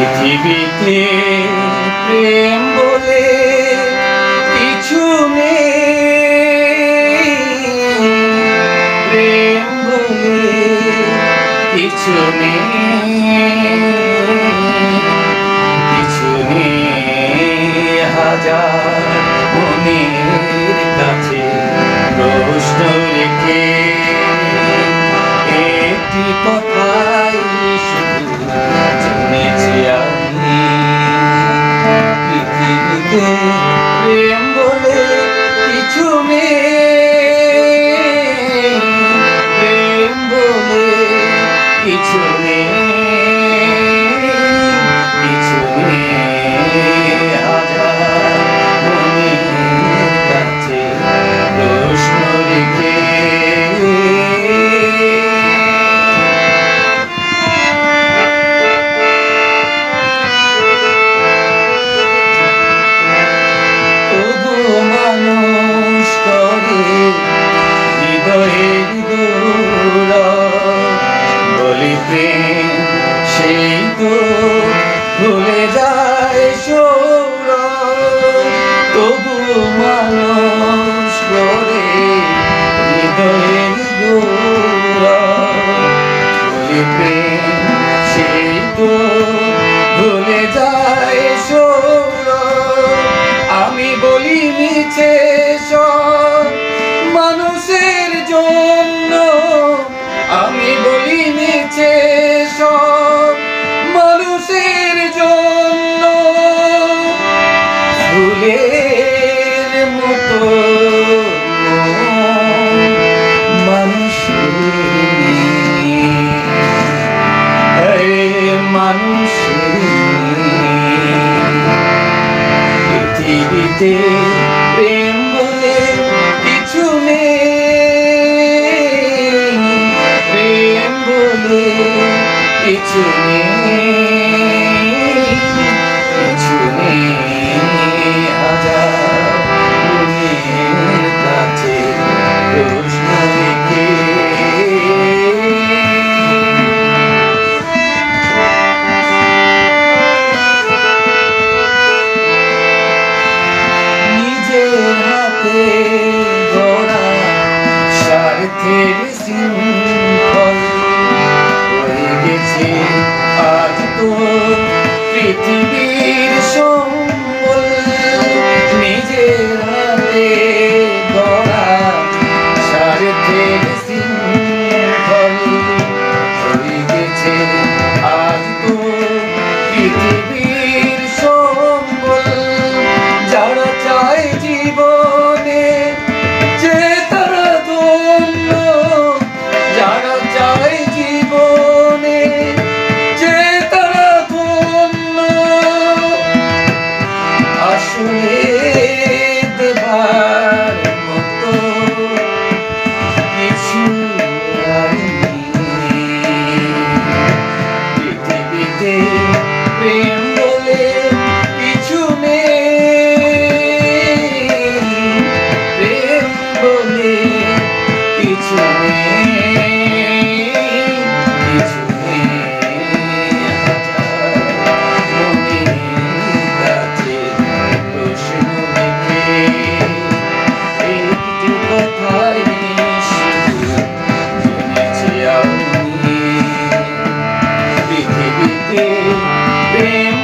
পৃথিবীতে প্রেম বলে কিছু নেই। প্রেম বলে কিছু নেই। কিছু নেই। হাজার মনের কাছে প্রশ্ন রেখে I know. জন্য আমি বলি মিছে সব মানুষের জন্য। ফুলের মতো মানুষের মানুষের পৃথিবীতে প্রেম কিছু নেই কিছু নেই কাছে প্রশ্ন নিজের হাতে গড়া স্বার্থের শৃঙ্খল Oh. passionate Amen.